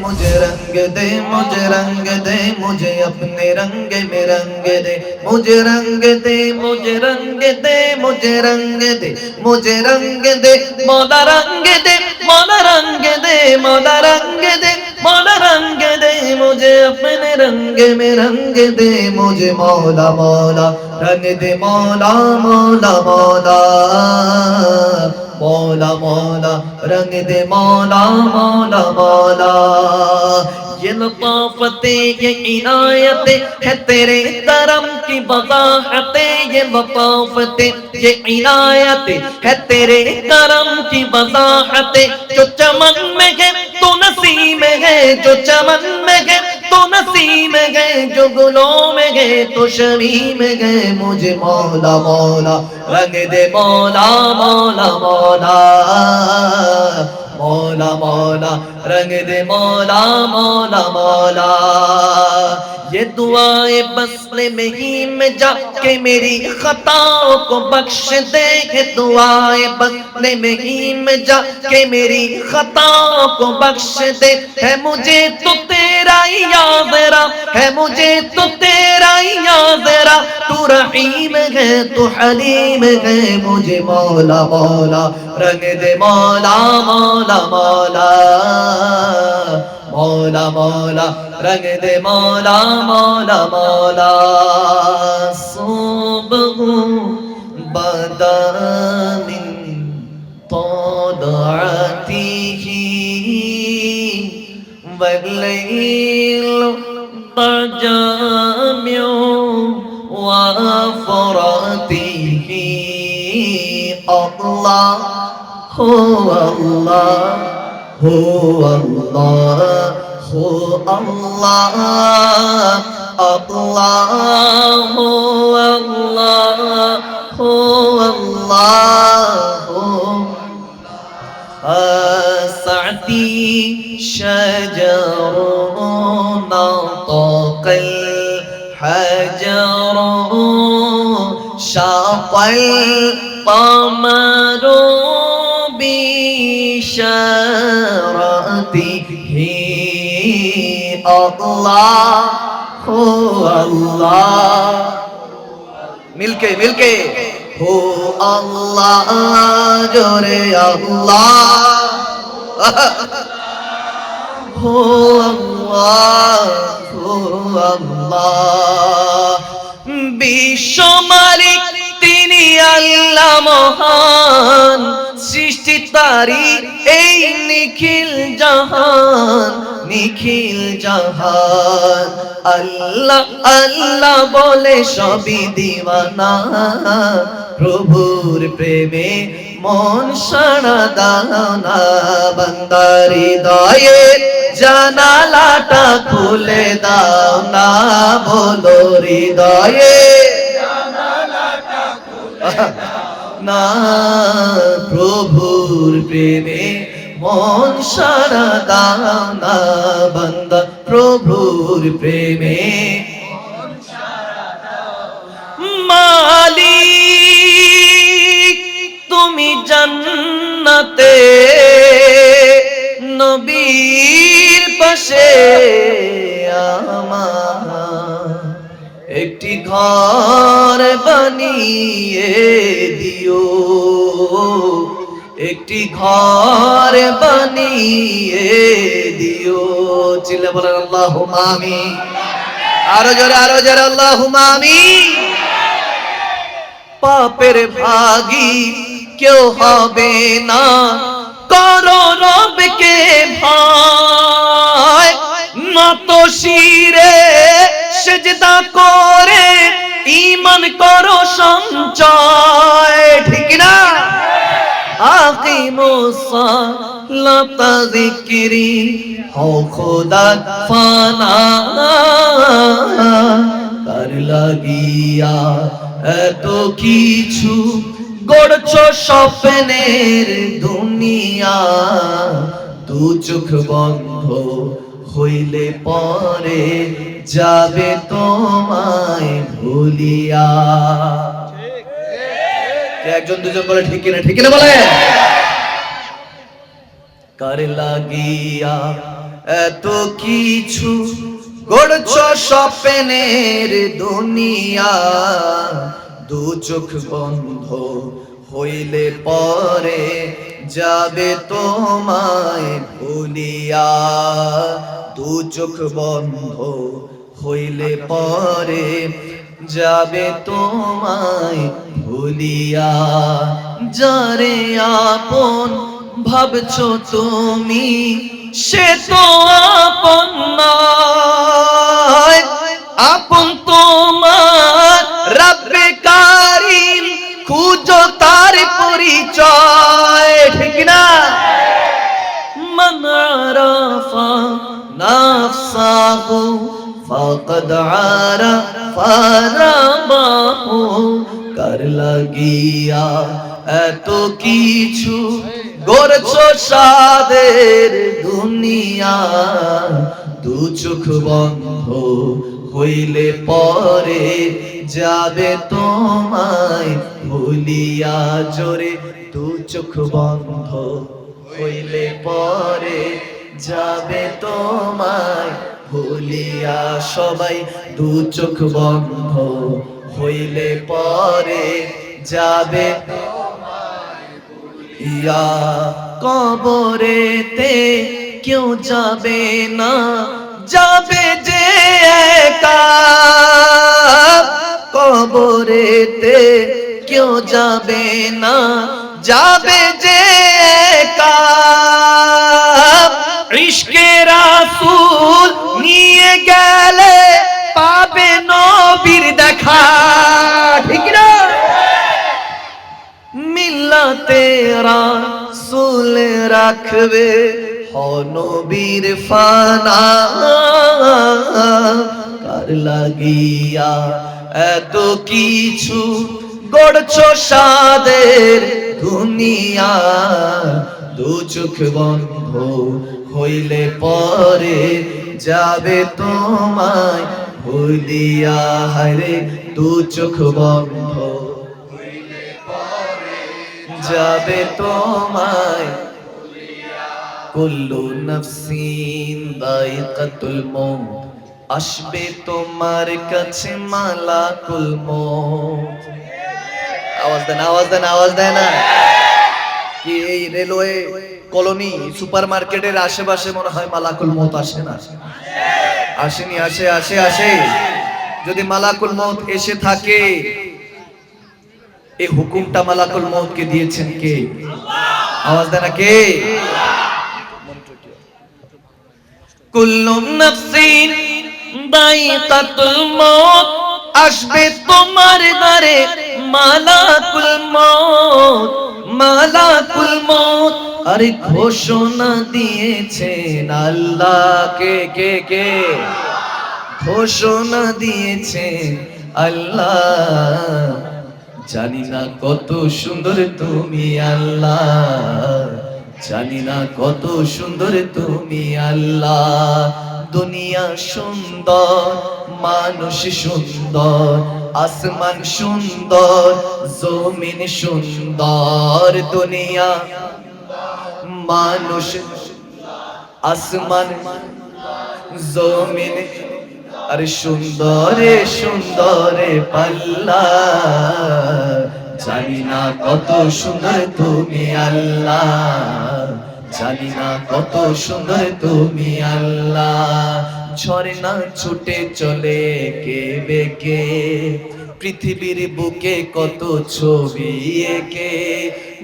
मुझे रंग दे मुझे रंग दे मुझे अपने रंग में रंग दे मुझे रंग दे मुझे रंग दे मुझे रंग दे मुझे रंग दे मौला रंग दे मौला रंग दे मौला रंग दे मौला रंग दे मुझे अपने रंग में रंग दे मुझे मौला मौला रंग दे मौला मौला मौला मौला मौला, रंग दे मौला मौला मौला। ये लताफते ये इनायते है तेरे करम की बगाहते ये लताफते ये इनायते है तेरे करम की बगाहते जो चमन में है तो नसीम है, जो चमन में है تو نسیم گئے جو گلوں میں گئے تو شمیم گئے مجھے مولا مولا رنگ دے مولا مولا مولا مولا مولا، رنگ دے مولا مولا مولا۔ یہ دعائیں بسلے میں ہی میں جا کے میری خطاؤں کو بخش دے۔ یہ دعائیں بسلے میں ہی میں جا کے میری خطاؤں کو بخش دے۔ ہے مجھے تو تیرا یا یاد ہے مجھے تو تیرا یا یاد تو رحیم ہے، تو حلیم ہے، مجھے مولا مولا۔ رنگ دے مولا مولا مولا مولا مولا مولا رنگ دے مولا مولا مولا صوبه بدان من والليل تجامع وفراته الله هو الله هو الله هو الله الله هو الله هو الله سعدي شجر نطق الحجر شاق القمر بشارته الله هو الله মিলকে মিলকে হো আল্লাহ জোরে আল্লাহ হো আল্লাহ হো আল্লাহ বিশ্ব মালিক তিনি আল্লাহ মহান, সৃষ্টি তারি এই নিখিল জাহান নিখিল জাহান। আল্লাহ আল্লাহ বলে সবই দিওয়ানা, প্রভুর প্রেমে মন সাড়া দানা বান্দার হৃদয়ে জানালাটা খুলে দাও না বলো হৃদয়ে। না, প্রভুর প্রেমে মন সারা দাও না বান্দা প্রভুর প্রেমে মালিক, তুমি জান্নাতে নবীর পাশে আমার। একটি ঘর বানিয়ে দিও। একটি ঘর বানিয়ে দিও। চিল্লা বলেন আল্লাহ মামি আরও জোরে আরও জোরে আল্লাহ মামি পাপের ভাগি কেউ হবে না। করো রবকে ভয় নত শিরে সেজদা করে ইমান করো সঞ্চয়। ঠিক না? আকিমু সালাতা যিকরি, হও খোদা ফানা। তার লাগিয়া এত কিছু গড়ছ স্বপ্নের দুনিয়া। দু চোখ বন্ধ হইলে পরে যাবে তোমায় ভুলিয়া। একজন, দুজন বলে, ঠিক কিনা ঠিক কিনা বলে? কার লাগিয়া এত কিছু গড়ছ স্বপ্নের দুনিয়া? দু চোখ বন্ধ হইলে পরে যাবে তোমায় ভুলিয়া। দু চোখ বন্ধ হইলে পরে যাবে তোমায় ভুলিয়া। যারে আপন ভাবছ তুমি, সে তো আপন আপন তোমার রাব্বে কারিম, খুঁজো তার পরিচয়, ঠিক না মনারাফা নাফসাহু فقد عرف ربه কার লাগিয়া এত কিছু গড়ছ সাদের দুনিয়া দু চোখ বন্ধ হইলে পরে যাবে তোমায় ভুলিয়া জোরে দু চোখ বন্ধ হইলে পরে যাবে তোমায় ভুলিয়া সবাই দু চোখ বন্ধ হইলে পরে যাবে ইয়া কবরেতে কেউ যাবে না, যাবে যে একা। কবরেতে কেউ যাবে না, যাবে যে একা। ইশকে রাসূল গেলে পাবে নবীর দেখা। ঠিক না মিল্লাতে রাসূল রাখবে হনবীর ফানা। কার লাগিয়া এত কিছু গড়ছ সাদের দুনিয়া? দু চোখ বন্ধ হইলে পরে যাবে তোমায় ভুলিয়া হারে দু চোখ বন্ধ। যাবে তোমায় কুল্লু নফসিন দায়িকাতুল মৌত। আসবে তোমার কাছে মালাকুল মৌত। আওয়াজ দেন আওয়াজ দেন আওয়াজ দেন। না কি এই রেলওয়ে কলোনি সুপার মার্কেটের আশেপাশে মনে হয় মালাকুল মৌত আসে না। আসেনি, আসে আসে আসে। যদি মালাকুল মৌত এসে থাকে, এই হুকুমটা মালাকুল মত কে দিয়েছেন কে? আওয়াজ দেন না কে? কুল্লু নাফসিন দাইকাতুল মৌত আসবে তোমার দ্বারে মালাকুল মৌত মালাকুল মৌত, আরে ঘোষণা দিয়েছেন আল্লাহ কে কে কে? ঘোষণা দিয়েছেন আল্লাহ। জানি না কত সুন্দর তুমি আল্লাহ। জানি না কত সুন্দর তুমি আল্লাহ। দুনিয়া সুন্দর, মানুষ সুন্দর আসমান সুন্দর, জমিন সুন্দর, দুনিয়া মানুষ আসমান, জমিন আরে সুন্দরে সুন্দরে পাল্লা। জানি না কত সুন্দর তুমি আল্লাহ, জানি না কত সুন্দর তুমি আল্লাহ। ঝর্ণা ছুটে চলে কে বেকে? পৃথিবীর বুকে কত ছবি একে?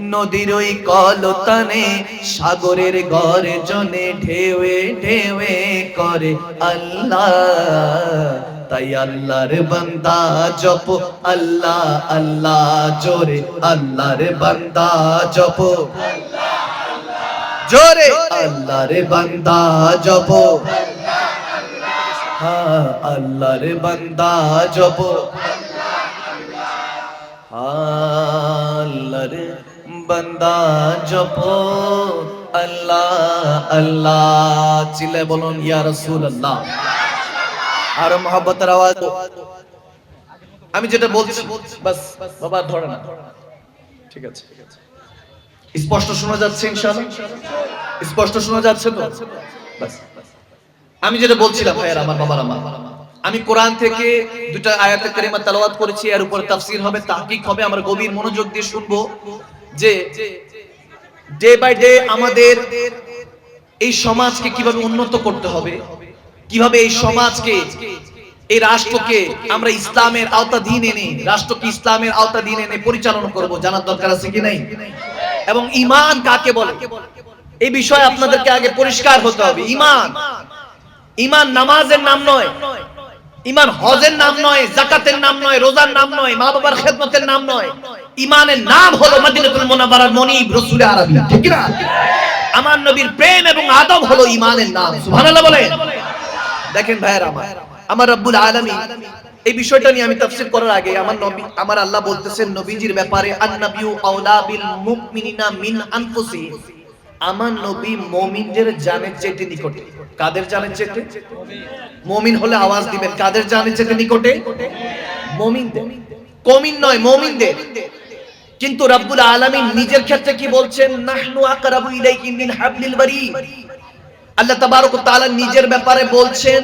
নদীর ওই কলতানে সাগরের গর্জনে ঢেউে ঢেউে করে আল্লাহ। তাই আল্লাহর বান্দা জপ, আল্লাহ আল্লাহ, জোরে আল্লাহর বান্দা জপ। জোরে আল্লাহর বান্দা জপ। হ্যাঁ আল্লাহর বান্দা জব। জপ আল্লাহর বান্দা জপ আল্লাহ আল্লাহ চিলে বলুন, ইয়া রাসূলুল্লাহ। আর মোহাব্বতের আওয়াজ আমি যেটা বলছি, বাস, বাবা, ধরে না। ঠিক আছে। স্পষ্ট শোনা যাচ্ছে ইনশাআল্লাহ? স্পষ্ট শোনা যাচ্ছে তো? বাস। আমি যেটা বলছিলাম, ভাইয়ার, আমার বাবার আমার আমি কোরআন থেকে দুটা আয়াতে কারিমা তেলাওয়াত করেছি, এর উপরে তাফসীর হবে, তাহকিক হবে, আমরা গভীর মনোযোগ দিয়ে শুনব যে ডে বাই ডে আমাদের এই সমাজকে কীভাবে উন্নত করতে হবে, কীভাবে এই সমাজকে, এই রাষ্ট্রকে আমরা ইসলামের আওতাধীন এনে, রাষ্ট্রকে ইসলামের আওতাধীন এনে পরিচালনা করব জানার দরকার আছে কি নাই? এবং ইমান কাকে বলে? এই বিষয়ে আপনাদেরকে আগে পরিষ্কার হতে হবে, ইমান। ইমান নামাজের নাম নয়। ইমান হজের নাম নয় জাকাতের নাম নয়, রোজার নাম নয় মা বাবার খেদমতের নাম নয়। ইমানের নাম হলো আমার নবীর প্রেম এবং আদব হলো ইমানের নাম। সুবহানাল্লাহ বলেন। দেখেন ভাইয়ের আমার আমার রব্বুল আলামিন, এই বিষয়টা নিয়ে আমি তাফসীর করার আগে আমার নবী, আমার আল্লাহ বলতেছেন, নবীজির ব্যাপারে, আন-নাবিয়্যু আওলা বিল মুমিনিনা মিন আনফুসিহিম। আমার নবী মুমিনদের জানের চেয়ে নিকটে। কাদের জানের চেয়ে মুমিন হলে আওয়াজ দিবেন। কাদের জানের চেয়ে নিকটে? মুমিনদের। কমিন নয়, মুমিনদের। কিন্তু রব্বুল আলামিন নিজের ক্ষেত্রে কি বলছেন? নাহনু আকরাবু ইলাইহি মিন হাবলিল বারী আল্লাহ তাবারক তাআলা নিজের ব্যাপারে বলছেন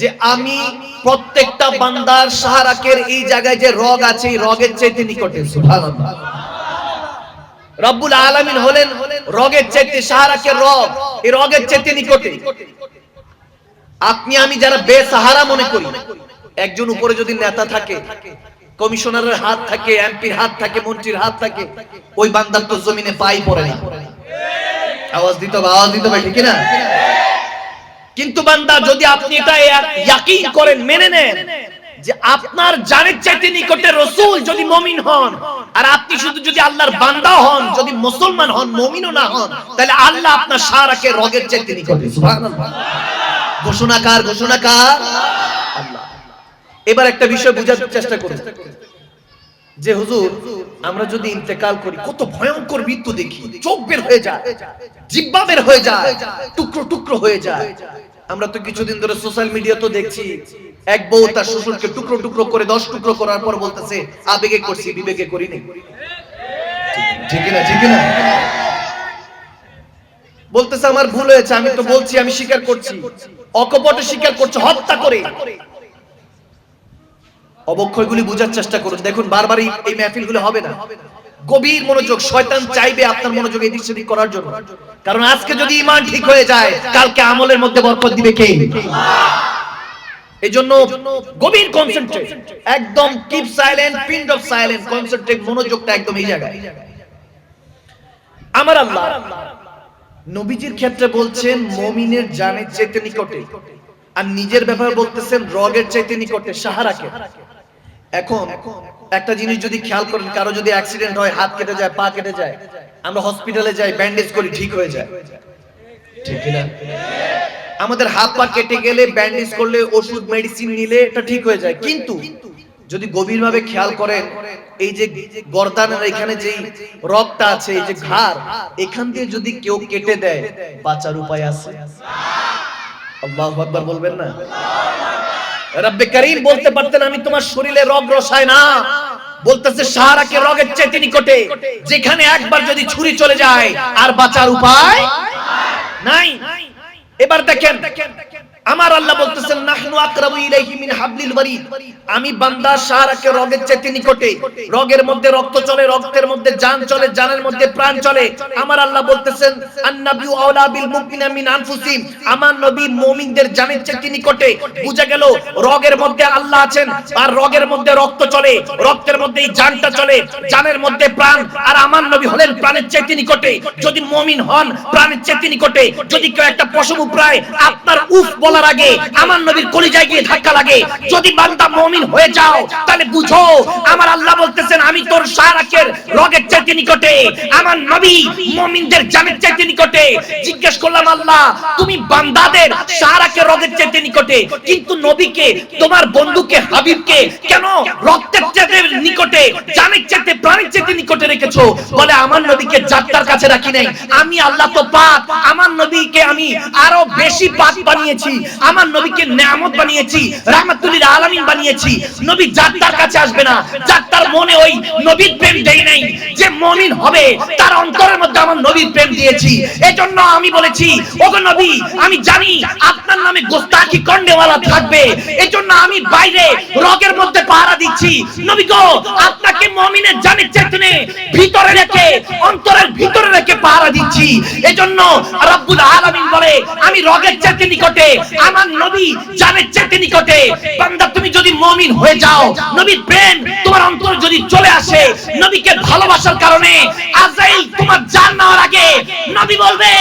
যে আমি প্রত্যেকটা বান্দার সাহারাকের এই জায়গায় যে রগ আছে, এই রগের চাইতে নিকটে। সুবহানাল্লাহ। রব্বুল আলামিন হলেন রগের চাইতে সাহারাকের রগ এই রগের চাইতে নিকটে। আপনি, আমি যারা বেসাহারা মনে করি, একজন উপরে যদি নেতা থাকে, কমিশনারের হাত থাকে, এমপির হাত থাকে, মন্ত্রীর হাত থাকে, ওই বান্দার তো জমিনে পাই পড়ে না। আওয়াজ দিতে হবে, আওয়াজ দিতে হবে, ঠিক না কিন্তু বান্দা, যদি আপনি এটা ইয়াকিন করেন, মেনে নেন যে আপনার জানের চাইতে নিকটে রসুল যদি মমিন হন, আর আপনি শুধু যদি আল্লাহর বান্দা হন, যদি মুসলমান হন, মমিনও না হন, তাহলে আল্লাহ আপনার সারাকে রগের চাইতে নিকটে। ঘোষণাকার ঘোষণাকার এবার একটা বিষয় বোঝার চেষ্টা করুন। যে হুজুর, আমরা যদি ইন্তেকাল করি, কত ভয়ঙ্কর মৃত্যু দেখি। চোখ বের হয়ে যায়, জিব্বা বের হয়ে যায়, টুকরো টুকরো হয়ে যায়। আমরা তো কিছুদিন ধরে সোশ্যাল মিডিয়া তো দেখছি। এক বউ তার শ্বশুরকে টুকরো টুকরো করে দশ টুকরো করার পর বলতেছে আবেগে করছি বিবেকে করিনি। ঠিক না ঠিক না। বলতেছে আমার ভুল হয়েছে আমি তো বলছি আমি স্বীকার করছি। অকপটে স্বীকার করছে হত্যা করে। অবক্ষয়গুলি বোঝার চেষ্টা করুন। দেখুন বারবার এই মেহফিলগুলো হবে না। গভীর মনোযোগ শয়তান চাইবে আপনার মনোযোগ এদিক সেদিক করার জন্য। কারণ আজকে যদি ইমান ঠিক হয়ে যায় কালকে আমলের মধ্যে বরকত দিবে কে? এই জন্য গভীর কনসেন্ট্রেট একদম keep silent pinned of silent concentrate মনোযোগটা একদম এই জায়গায়। আমার আল্লাহ। নবীজির ক্ষেত্রে বলছেন মমিনের জানের চাইতে নিকটে। আর নিজের ব্যাপারে বলতেছেন রগের চাইতে নিকটে সাহারাকে। এখন একটা জিনিস যদি খেয়াল করেন কারও যদি অ্যাক্সিডেন্ট হয় হাত কেটে যায় পা কেটে যায় আমরা হসপিটালে যাই ব্যান্ডেজ করি ঠিক হয়ে যায়। ঠিক না আমাদের হাত পা কেটে গেলে ব্যান্ডেজ করলে, ওষুধ মেডিসিন নিলে এটা ঠিক হয়ে যায়। কিন্তু যদি গভীরভাবে খেয়াল করেন, এই যে গর্দানের এখানে যে রক্তটা আছে, এই যে ঘাড়, এখান দিয়ে যদি কেউ কেটে দেয়, বাঁচার উপায় আছে? আল্লাহু আকবার বলবেন না? রব্বে করিম বলতে পারতেন, আমি তোমার শরীরে রগ রসায় না। বলতেছে, সাহারাকে রগের চেয়ে নিকটে যেখানে একবার যদি ছুরি চলে যায়, আর বাঁচার উপায় নাই। এবার দেখেন। আমার আল্লাহ বলতেছেন, নাহনু আকরাবু ইলাইহি মিন হাবলিল ওয়ারিদ। আমি বান্দা সাহারাকে রগের চাইতে নিকটে, রগের মধ্যে রক্ত চলে, রক্তের মধ্যে জান চলে, জানের মধ্যে প্রাণ চলে। আমার আল্লাহ বলতেছেন, আন্নাবিউ আওলা বিল মুমিনা মিন আনফুসিহিম আমার নবী মুমিনদের জানের চাইতে নিকটে বুঝা গেল, রগের মধ্যে আল্লাহ আছেন আর রগের মধ্যে রক্ত চলে, রক্তের মধ্যে এই জানটা চলে, জানের মধ্যে প্রাণ। আর আমার নবী হলেন প্রাণের চাইতে নিকটে। যদি মুমিন হন, প্রাণের চাইতে নিকটে। যদি কেউ একটা পশম উপরায় আপনার উফ বলার আগে আমার নবীর কলিজায় গিয়ে ধাক্কা লাগে। যদি বান্দা মুমিন হয়ে যাও, তাহলে বুঝো, আমার আল্লাহ বলতেছেন, আমি তোর সারাকের রগের চাইতে নিকটে, আমার নবী মুমিনদের জানের চাইতে নিকটে। জিজ্ঞেস করলাম, আল্লাহ, তুমি বান্দাদের সারাকের রগের চাইতে নিকটে, কিন্তু নবীকে, তোমার বন্ধুকে, হাবিবকে কেন রক্তের চাইতে নিকটে, জানের চাইতে, প্রাণের চাইতে নিকটে রেখেছো? বলে, আমার নবীকে যাত্রার কাছে রাখি নাই। আমি আল্লাহ তো পাক, আমার নবীকে আমি আরও বেশি পাক বানিয়েছি। আমার নবীকে নিয়ামত বানিয়েছি, রাহমাতুল্লিল আলামিন বানিয়েছি। নবী যার তার কাছে আসবে না। যার তার মনে ওই নবীর প্রেম দেই নাই। যে মুমিন হবে, তার অন্তরের মধ্যে আমার নবীর প্রেম দিয়েছি। এজন্য আমি বলেছি, ওগো নবী, আমি জানি আপনার নামে গোস্তাকি কন্ডেওয়ালা থাকবে। এজন্য আমি বাইরে রগের মধ্যে পাহারা দিচ্ছি। নবী গো, আপনাকে মুমিনের জানের চেতনে ভিতরে রেখে, অন্তরের ভিতরে রেখে পাহারা দিচ্ছি। এজন্য রব্বুল আলামিন বলে, আমি রগের চেতে নিকটে আমার নবী জানের চেতে নিকটে। বান্দা তুমি যদি মুমিন হয়ে যাও নবীর প্রেম তোমার অন্তর যদি চলে আসে নবীকে ভালোবাসার কারণে আজাইল তোমার জান নেওয়ার আগে নবী বলবে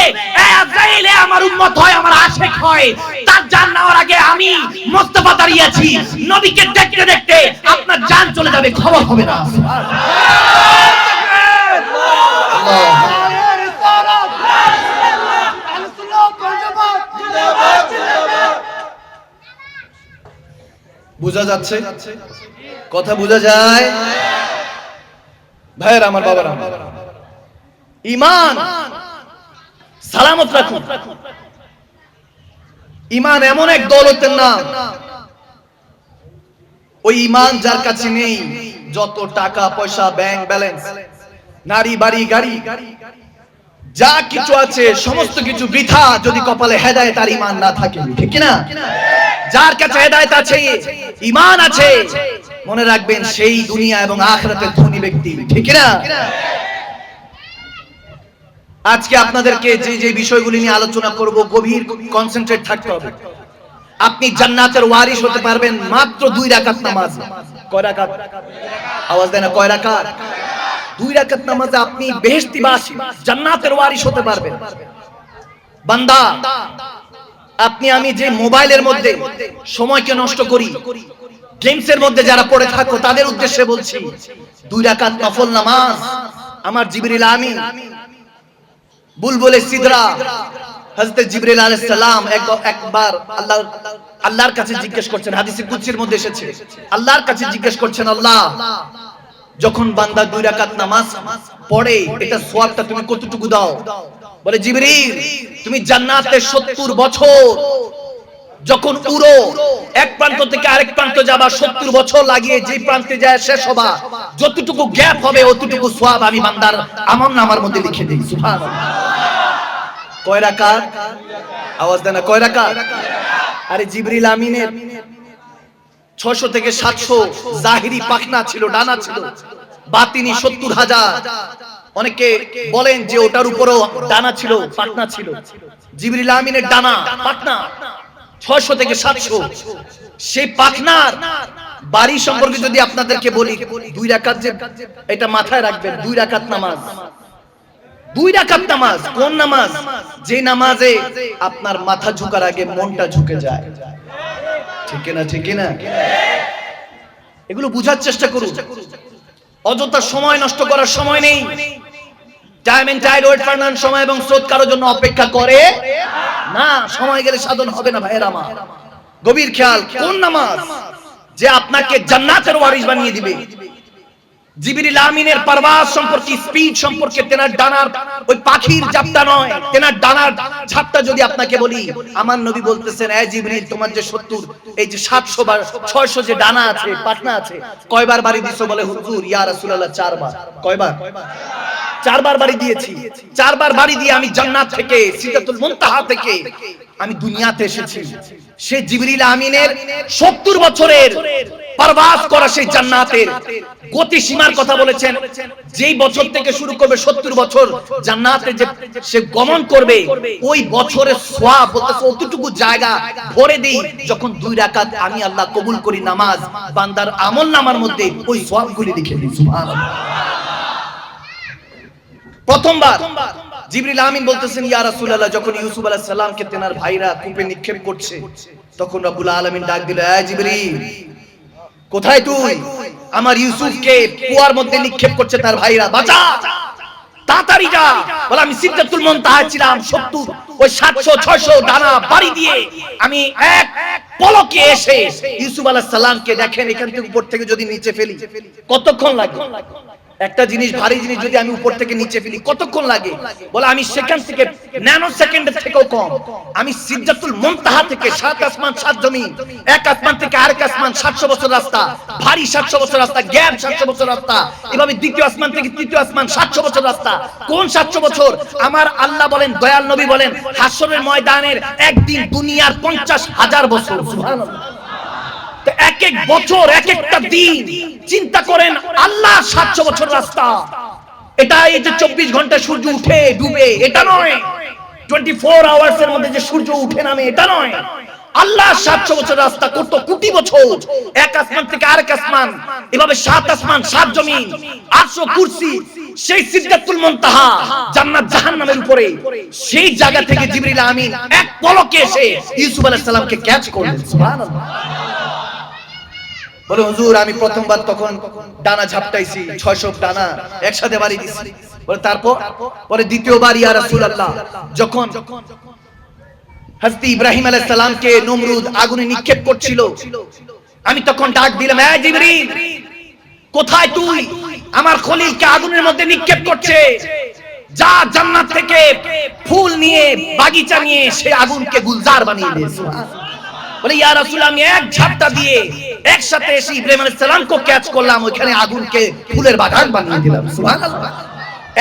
এ আজাইল এ আমার উম্মত হয় আমার আশেক হয়। তার জান নেওয়ার আগে আমি মোস্তফা দাঁড়িয়ে আছি। নবীকে দেখতে দেখতে আপনার জান চলে যাবে খবর হবে না। বোঝা যাচ্ছে? কথা বোঝা যায়? ভাইয়ের, আমার বাবার, ইমান সালামত রাখুন। ইমান এমন এক দৌলতের নাম। ওই ইমান যার কাছে নেই, যত টাকা, পয়সা ব্যাংক ব্যালেন্স নারী, বাড়ি, গাড়ি, যা কিছু আছে, সমস্ত কিছু বৃথা যদি কপালে হেদায় তার ইমান না থাকে, ঠিক না যার কাছে হেদায়ত আছে ইমান আছে, মনে রাখবেন সেই দুনিয়া এবং আখরাতের ধনী ব্যক্তি, ঠিক না আজকে আপনাদেরকে যে যে বিষয়গুলি নিয়ে আলোচনা করব, গভীর কনসেন্ট্রেট থাকতে হবে। আপনি জান্নাতের ওয়ারিশ হতে পারবেন মাত্র দুই রাকাত নামাজ। কয় রাকাত? আওয়াজ দেয় না, কয় রাকাত? দুই রাকাত নামাজে আপনি বেহেশতি বাসী, জান্নাতের ওয়ারিশ হতে পারবেন। বান্দা আপনি, আমি যে মোবাইলের মধ্যে সময়কে নষ্ট করি, গেমসের মধ্যে যারা পড়ে থাকো, তাদের উদ্দেশ্যে বলছি, দুই রাকাত নফল নামাজ, আমার জিবরিল আমিন, বুলবুলে সিদরা, হযরত জিবরিল আলাইহিস সালাম একবার আল্লাহ আল্লাহর কাছে জিজ্ঞেস করছেন হাদিসে কুদসির মধ্যে এসেছে, আল্লাহর কাছে জিজ্ঞেস করছেন, আল্লাহ, যখন বান্দা দুই রাকাত নামাজ পড়ে, এটা সওয়াবটা তুমি কতটুকু দাও? বলে, জিবরিল, তুমি জান্নাতে 70 বছর। যখন উড়ো, এক প্রান্ত থেকে আরেক প্রান্ত যাবা, সত্তর বছর লাগিয়ে যে প্রান্তে যায় শেষ হবা। যতটুকু গ্যাপ হবে, অতটুকু সোয়াব আমি বান্দার আমার নামার মধ্যে লিখে দিই। সুবহানাল্লাহ। কয় রাকাত? আওয়াজ দেনা কয় রাকাত? আরে জিবরিল আমিনের 600 থেকে 700 জাহিরি পাখনা ছিল, ডানা ছিল। বাতিনি 70 হাজার। অনেকে বলেন যে ওটার উপরও ডানা ছিল পাখনা ছিল। জিবরিল আমিনের ডানা পাখনা ছয়শো থেকে সাতশো। সেই পাখনার বাড়ি সম্পর্কে যদি আপনাদেরকে বলি, দুই রাকাত যে এটা মাথায় রাখবেন, দুই রাকাত নামাজ। দুই রাকাত নামাজ, কোন নামাজ? যে নামাজে আপনার মাথা ঝুকার আগে মনটা ঝুঁকে যায়। ঠিক না ঠিক না এগুলো বুঝার চেষ্টা করুন। অযথা সময় নষ্ট করার সময় নেই। Time and tide wait for সময় এবং স্রোত কারোর জন্য অপেক্ষা করে না। সময় গেলে সাধন হবে না ভাইয়ের আমার। গভীর খেয়াল, কোন নামাজ যে আপনাকে জান্নাতের ওয়ারিস বানিয়ে দিবে? জিবরিল আমিনের পারওয়াজ সম্পর্কে স্পিড সম্পর্কে, তেনার ডানার ওই পাখির জাপটা নয়। তেনার ডানার ছাপটা যদি আপনাকে বলি, আমার নবী বলতেছেন, এ জিবরিল, তোমার যে 70 এই যে 700 বার 600 যে ডানা আছে পাখনা আছে, কয়বার বাড়ি দিছো বলে হুজুর? রাসূলুল্লাহ, চারবার। বাড়ি দিয়েছি। চারবার বাড়ি দিয়ে আমি জান্নাত থেকে থেকে আমি দুনিয়াতে এসেছি। সে জিবরিল আমিনের 70 বছরের পারবাস করা সেই জান্নাতের গতি সীমার কথা বলেছেন। যেই বছর থেকে শুরু করবে 70 বছর জান্নাতে যে সে গমন করবে ওই বছরের সওয়াব বলতেছে অতটুকু জায়গা ভরে দেই যখন দুই রাকাত আমি আল্লাহ কবুল করি নামাজ বান্দার আমল নামার মধ্যে ওই সওয়াবগুলি লিখে দিই সুবহানাল্লাহ। প্রথমবার জিবরিল আমিন বলতেছেন, ইয়া রাসূলুল্লাহ, যখন ইউসুফ আলাইহিস সালামকে তেনার ভাইরা কূপে নিক্ষেপ করছে, তখন রব্বুল আলামিন ডাক দিল, এ জিবরিল, কোথায় তুই? আমার ইউসুফকে কুয়ার মধ্যে নিক্ষেপ করছে তার ভাইরা, বাঁচা! তাড়াতাড়ি যা! বলে, আমি সিদ্ধাতুল মুনতাহা ছিলাম 70 ওই 700 600 দানা বাড়ি দিয়ে আমি এক পলকে এসে ইউসুফ আলাইহিস সালামকে দেখেন, এখান থেকে উপর থেকে যদি নিচে ফেলি, কতক্ষণ লাগবে? একটা জিনিস ভারী জিনিস যদি আমি উপর থেকে নিচে ফেলি, কতক্ষণ লাগে? বলে, আমি সেখান থেকে ন্যানো সেকেন্ডের থেকেও কম। আমি সিদ্ধাতুল মুনতাহা থেকে সাত আসমান, সাত জমিন, এক আসমান থেকে আরেক আসমান, সাতশো বছর রাস্তা, ভারী সাতশো বছর রাস্তা গ্যাপ সাতশো বছর রাস্তা এভাবে দ্বিতীয় আসমান থেকে তৃতীয় আসমান, সাতশো বছর রাস্তা। কোন সাতশো বছর? আমার আল্লাহ বলেন, দয়াল নবী বলেন হাসরের ময়দানের একদিন দুনিয়ার পঞ্চাশ হাজার বছর। সুবহানাল্লাহ। এক এক বছর এক একটা দিন চিন্তা করেন আল্লাহ সাতশো বছর রাস্তা। এটা এই যে চব্বিশ ঘণ্টা সূর্য উঠে, ডুবে, এটা নয়। টোয়েন্টি ফোর আওয়ার্স এর মধ্যে যে সূর্য উঠে নামে, এটা নয়। আল্লাহ সাতশো বছর রাস্তা করতো কোটি বছর। এক আসমান থেকে আরেক আসমান, এভাবে সাত আসমান, সাত জমিন, আটশো কুরসি, সেই সিদ্ধাতুল মুনতাহা, জান্নাত জাহান্নামের উপরে। সেই জায়গা থেকে জিবরিল আমিন এক পলকে এসে ইউসুফ আলাইহিস সালামকে ক্যাচ করলেন। সুবহানাল্লাহ। বলে, হুজুর, আমি প্রথমবার তখন ডানা ঝাপটাইছি, ছয়শো ডানা একসাথে বাড়ি দিছি। বলে, তারপর? পরে দ্বিতীয়বার, ইয়া রাসূলুল্লাহ। যখন হযরত ইব্রাহিম আলাইহিস সালামকে নমরুদ আগুনে নিক্ষেপ করছিল, আমি তখন ডাক দিলাম হ্যাঁ জিবরিল, কোথায় তুই? আমার খলিলকে আগুনের মধ্যে নিক্ষেপ করছে। যা জান্নাত থেকে ফুল নিয়ে বাগিচা নিয়ে সে আগুনকে গুলজার বানিয়ে দে বলে, ইয়া রাসূল, আমি এক ঝাপটা দিয়ে একসাথে এসে ইব্রাহিম আলাইহিস সালামকে ক্যাচ করলাম ওখানে আগুনকে ফুলের বাগান বানিয়ে দিলাম। সুবহানাল্লাহ।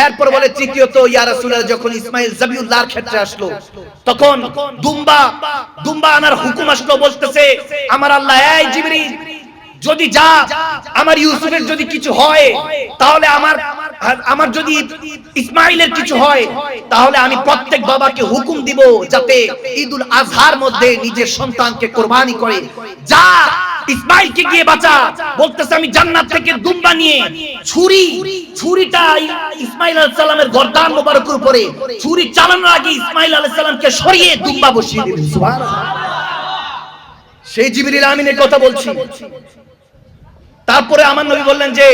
এরপর বলে, তৃতীয়ত, ইয়া রাসূলুল্লাহ যখন ইসমাইল জাবিউল্লাহর ক্ষেত্রে আসলো, তখন দুম্বা দুম্বা আনার হুকুম আসলো, বলতেছে, আমার আল্লাহ, এই জিবরিল, যদি যা, আমার ইউসুফের যদি কিছু হয়, তাহলে আমার আমার যদি ইসমাইলের কিছু হয়, তাহলে আমি প্রত্যেক বাবাকে হুকুম দিব যাতে ঈদুল আজহার মধ্যে নিজের সন্তানকে কোরবানি করে। যা ইসমাইলকে গিয়ে বাঁচা। বলতেছে, আমি জান্নাত থেকে দুম্বা নিয়ে ছুরি, ছুরিটা ইসমাইল আলাইহিস সালামের গর্দান মোবারকের উপরে, ছুরি চালানোর আগে ইসমাইল আলাইহিস সালামকে সরিয়ে দুম্বা বসিয়ে দিলেন সুবহানাল্লাহ। সেই জিবরিল আমিনের কথা বলছি। তারপরে আমার নবী বললেন যে,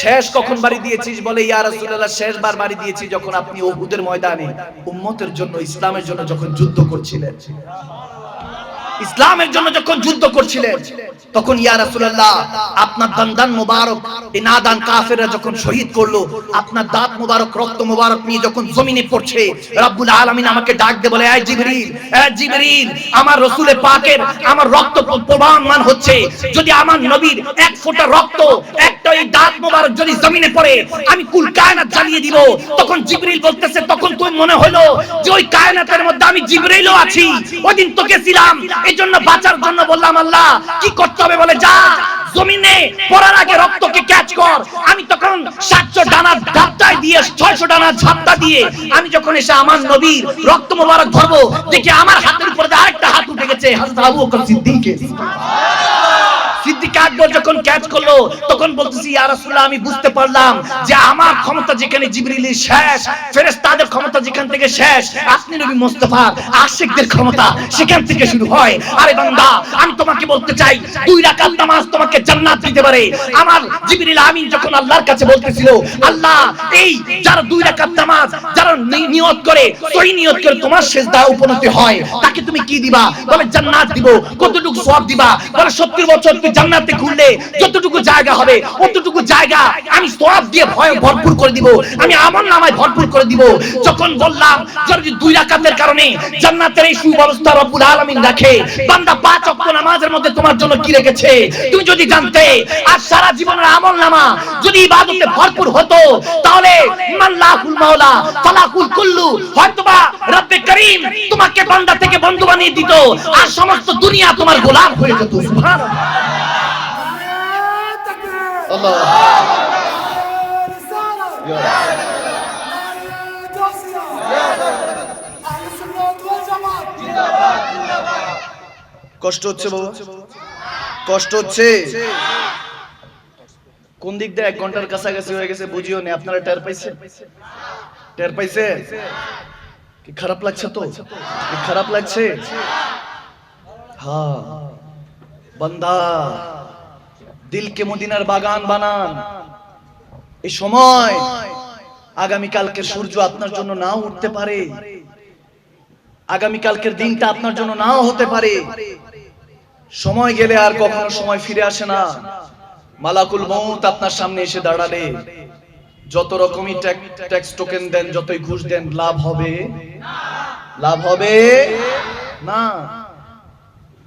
শেষ কখন বাড়ি দিয়েছিস? বলে, ইয়া রাসূলুল্লাহ, শেষবার বাড়ি দিয়েছি যখন আপনি উহুদের ময়দানে উম্মতের জন্য, ইসলামের জন্য যখন যুদ্ধ করছিলেন। ইসলামের জন্য যখন যুদ্ধ করছিলেন, তখন ইয়া রাসূলুল্লাহ, আপনার দান্দান মোবারক, এই নাদান কাফেররা যখন শহীদ করল, আপনার দাঁত মোবারক, রক্ত মোবারক নিয়ে যখন জমিনে পড়ছে, রব্বুল আলামিন আমাকে ডাক দে বলে এই জিবরিল এই জিবরিল, আমার রাসূলে পাকের, আমার রক্ত প্রবাহমান হচ্ছে। যদি আমার নবীর এক ফোঁটা রক্ত, একটা এই দাঁত মোবারক যদি জমিনে পড়ে, আমি কুল কায়নাত জ্বালিয়ে দিব। তখন জিবরিল বলতেছে, তখন তুই মনে হলো যে ওই জিবরিলও আছি ওইদিন তোকে ছিলাম। এই জন্য বাঁচার জন্য বললাম, আল্লাহ, কি করতে হবে বলে যা। জমিনে পড়ার আগে রক্তকে ক্যাচ কর। আমি তখন সাতশো ডানা ঝাপটায় দিয়ে, ছয়শো ডানা ঝাপটা দিয়ে আমি যখন এসে আমার নবীর রক্ত মোবারক ধরবো, দেখি আমার হাতের উপরে আরেকটা হাত উঠে গেছে আবু বকর সিদ্দিক। আকবর যখন ক্যাচ করল, তখন বলতেছি, ইয়া রাসূলুল্লাহ, আমি বুঝতে পারলাম যে আমার ক্ষমতা যেখানে জিবরিলের শেষ, ফেরেশতাদের ক্ষমতা যেখান থেকে শেষ, আপনি নবী মুস্তাফা, আশিকদের ক্ষমতা সেখান থেকে শুরু হয়। আরে বান্দা, আমি তোমাকে বলতে চাই, দুই রাকাত নামাজ তোমাকে জান্নাত দিতে পারে। আমার জিবরিল আমিন যখন আল্লাহর কাছে বলতেছিল, আল্লাহ, এই যারা দুই রাকাত নামাজ, যারা নিয়ত করে, সহি নিয়ত করে তোমার সেজদা উপনতি হয়, তাকে তুমি কি দিবা? বলে, জান্নাত দিব, কতটুকু সওয়াব দিবা? বলে 70 বছর তুই জান্নাতে ঘুরলে যতটুকু জায়গা হবে, অতটুকু জায়গা আমি সওয়াব দিয়ে ভয়, ভরপুর করে দিব, আমি আমার নামায় ভরপুর করে দিব। যখন বললাম যদি দুই রাকাতের কারণে জান্নাতের এই সুব্যবস্থা রব্বুল আলামিন রাখে, বান্দা পাঁচ ওয়াক্ত নামাজের মধ্যে তোমার জন্য কি রেখেছে? তুমি যদি জানতে আর সারা জীবনের আমল নামা যদি ইবাদতে ভরপুর হতো তাহলে মাল্লাহুল মাওলা ফালাকুল কুল্লু হয়তোবা রব্বে করিম তোমাকে বান্দা থেকে বন্ধু বানিয়ে দিত আর সমস্ত দুনিয়া তোমার গোলাম হয়ে যেত। সুবহানাল্লাহ আল্লাহ। কষ্ট হচ্ছে বাবা? কষ্ট হচ্ছে। কোন দিক দিয়ে এক ঘণ্টার কাছাকাছি হয়ে গেছে বুঝিও নি, আপনারা টের পাইছে? টের পাইছে? কি খারাপ লাগছে তো? কি খারাপ লাগছে? হ্যাঁ। বান্দা, দিলকে মদিনার বাগান বানান। এই সময় আগামী কালকের সূর্য আপনার জন্য নাও উঠতে পারে। আগামী কালকের দিনটা আপনার জন্য নাও হতে পারে। সময় গেলে আর কখনো সময় ফিরে আসে না। মালাকুল মৌত আপনার সামনে এসে দাঁড়ালে। যত রকমই ট্যাক্স টোকেন দেন, যতই ঘুষ দেন, লাভ হবে? লাভ হবে? না।